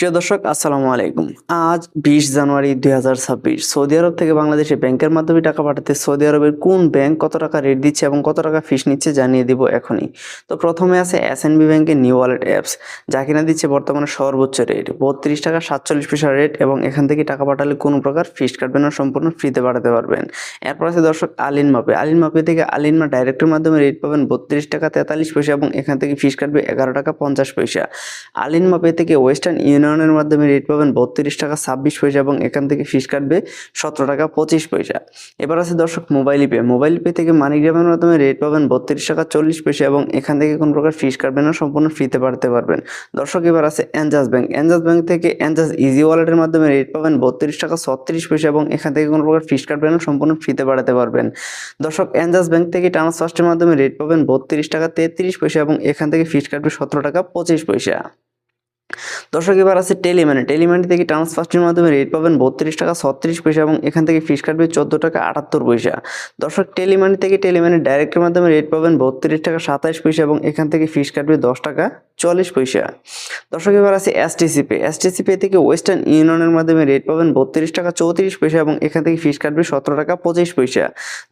প্রিয় দর্শক, আসসালামু আলাইকুম। আজ বিশ জানুয়ারি দুই হাজার ছাব্বিশ। সৌদি আরব থেকে বাংলাদেশে ব্যাংকের মাধ্যমে টাকা পাঠাতে সৌদি আরবের কোন ব্যাংক কত টাকা রেট দিচ্ছে এবং কত টাকা ফিস নিচ্ছে জানিয়ে দিব এখনই। তো প্রথমে আছে এস এন বি ব্যাংকের নিউ ওয়ালেট অ্যাপস যা কিনা দিচ্ছে বর্তমানে সর্বোচ্চ রেট বত্রিশ টাকা সাতচল্লিশ পয়সা রেট এবং এখান থেকে টাকা পাঠালে কোনো প্রকার ফিস কাটবে না, সম্পূর্ণ ফ্রিতে পাঠাতে পারবেন। এরপর আছে দর্শক আলিন মাপে আলিন মাপে থেকে আলিন মা ডাইরেক্টের মাধ্যমে রেট পাবেন বত্রিশ টাকা তেতাল্লিশ পয়সা এবং এখান থেকে ফিস কাটবে এগারো টাকা পঞ্চাশ পয়সা। আলিন মাপে থেকে ওয়েস্টার্ন ইউনিয়নের মাধ্যমে রেট পাবেন বত্রিশ টাকা ছাব্বিশ পয়সা এবং এখান থেকে ফিস কাটবে সতেরো টাকা পঁচিশ পয়সা। এবার আছে দর্শক মোবাইল পে মোবাইল পে থেকে মানিগ্রামের মাধ্যমে রেট পাবেন বত্রিশ টাকা চল্লিশ পয়সা এবং এখান থেকে কোনো প্রকার ফিস কাটবে না, সম্পূর্ণ ফ্রিতে পাঠাতে পারবেন। দর্শক, এবার আছে এনজাস ব্যাংক এনজাস ব্যাংক থেকে এনজাস ইজি ওয়ালেটের মাধ্যমে রেট পাবেন বত্রিশ টাকা ছত্রিশ পয়সা এবং এখান থেকে কোনো প্রকার ফিস কাটবে না, সম্পূর্ণ ফ্রিতে পাঠাতে পারবেন। দর্শক এনজাস ব্যাংক থেকে ট্রান্সফার্স্টের মাধ্যমে রেট পাবেন বত্রিশ টাকা তেত্রিশ পয়সা এবং এখান থেকে ফিস কাটবে সতেরো টাকা পঁচিশ পয়সা। দর্শক, এবার আছে টেলিমানি টেলিমানি থেকে ট্রান্সফার্স্টের মাধ্যমে রেট পাবেন বত্রিশ টাকা ছত্রিশ পয়সা এবং এখান থেকে ফিস কাটবে চোদ্দ টাকা আটাত্তর পয়সা। দর্শক টেলিমানি থেকে টেলিমানি ডাইরেক্টের মাধ্যমে রেট পাবেন বত্রিশ টাকা সাতাশ পয়সা এবং এখান থেকে ফিস কাটবে দশ টাকা চল্লিশ পয়সা। দর্শক, এবার আছে এসটিসি পে এসটিসি পে থেকে ওয়েস্টার্ন ইউনিয়নের মাধ্যমে রেট পাবেন বত্রিশ টাকা চৌত্রিশ পয়সা এবং এখান থেকে ফিস কাটবে সতেরো টাকা পঁচিশ পয়সা।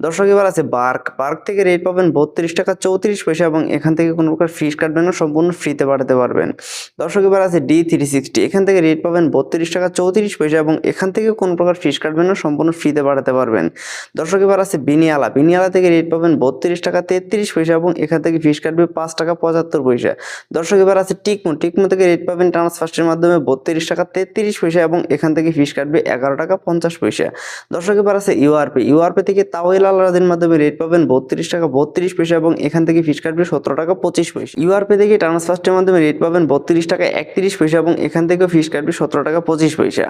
দর্শক, এবার আছে বার্ক বার্ক থেকে রেট পাবেন বত্রিশ টাকা চৌত্রিশ পয়সা এবং এখান থেকে কোনো প্রকার ফিস কাটবে না, সম্পূর্ণ ফ্রিতে পাঠাতে পারবেন। দর্শক, এবার আছে ডি থ্রি সিক্সটি এখান থেকে রেট পাবেন বত্রিশ টাকা চৌত্রিশ পয়সা এবং এখান থেকে কোনো প্রকার ফিস কাটবেন না, সম্পূর্ণ ফ্রিতে পাঠাতে পারবেন। দর্শক, এবার আছে বিনিয়ালা বিনিয়ালা থেকে রেট পাবেন বত্রিশ টাকা তেত্রিশ পয়সা এবং এখান থেকে ফিস কাটবে পাঁচ টাকা পঁচাত্তর পয়সা। দর্শক এবার আছে টিকমো। টিকমো থেকে রেট পাবেন ট্রান্সফার্স্টের মাধ্যমে বত্রিশ টাকা তেত্রিশ পয়সা এবং এখান থেকে ফিস কাটবে এগারো টাকা পঞ্চাশ পয়সা। দর্শক, এবার আছে ইউআরপি। ইউআরপি থেকে তাওয়েল আলাদের মাধ্যমে রেট পাবেন বত্রিশ টাকা বত্রিশ পয়সা এবং এখান থেকে ফিস কাটবে সতেরো টাকা পঁচিশ পয়সা। ইউআরপি থেকে ট্রান্সফার্স্টের মাধ্যমে রেট পাবেন বত্রিশ টাকা একত্রিশ পয়সা এবং এখান থেকে ফিস কাটবে সতেরো টাকা পঁচিশ পয়সা।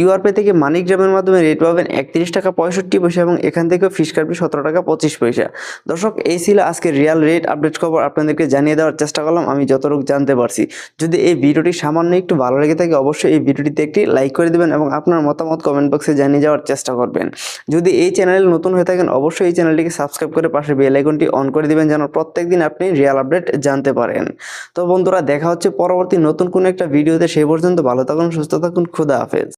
ইউআরপি থেকে মানিকগ্রামের মাধ্যমে রেট পাবেন একত্রিশ টাকা পঁয়ষট্টি পয়সা এবং এখান থেকে ফিস কাটবে সতেরো টাকা পঁচিশ পয়সা। দর্শক, এই ছিল আজকে রিয়াল রেট আপডেট খবর। আপনাদেরকে জানিয়ে দেওয়ার চেষ্টা করলাম। আমি যতটুকু জানতে পারছি। যদি এই ভিডিওটি সামান্য একটু ভালো লেগে থাকে, অবশ্যই এই ভিডিওটিতে একটি লাইক করে দেবেন এবং আপনার মতামত কমেন্ট বক্সে জানিয়ে যাওয়ার চেষ্টা করবেন। যদি এই চ্যানেলে নতুন হয়ে থাকেন, অবশ্যই এই চ্যানেলটিকে সাবস্ক্রাইব করে পাশে বেল আইকনটি অন করে দেবেন, যেন প্রত্যেক দিন আপনি রিয়াল আপডেট জানতে পারেন। তো বন্ধুরা, দেখা হচ্ছে পরবর্তী নতুন কোনো একটা ভিডিওতে, সেই পর্যন্ত ভালো থাকুন, সুস্থ থাকুন, খুদা হাফেজ।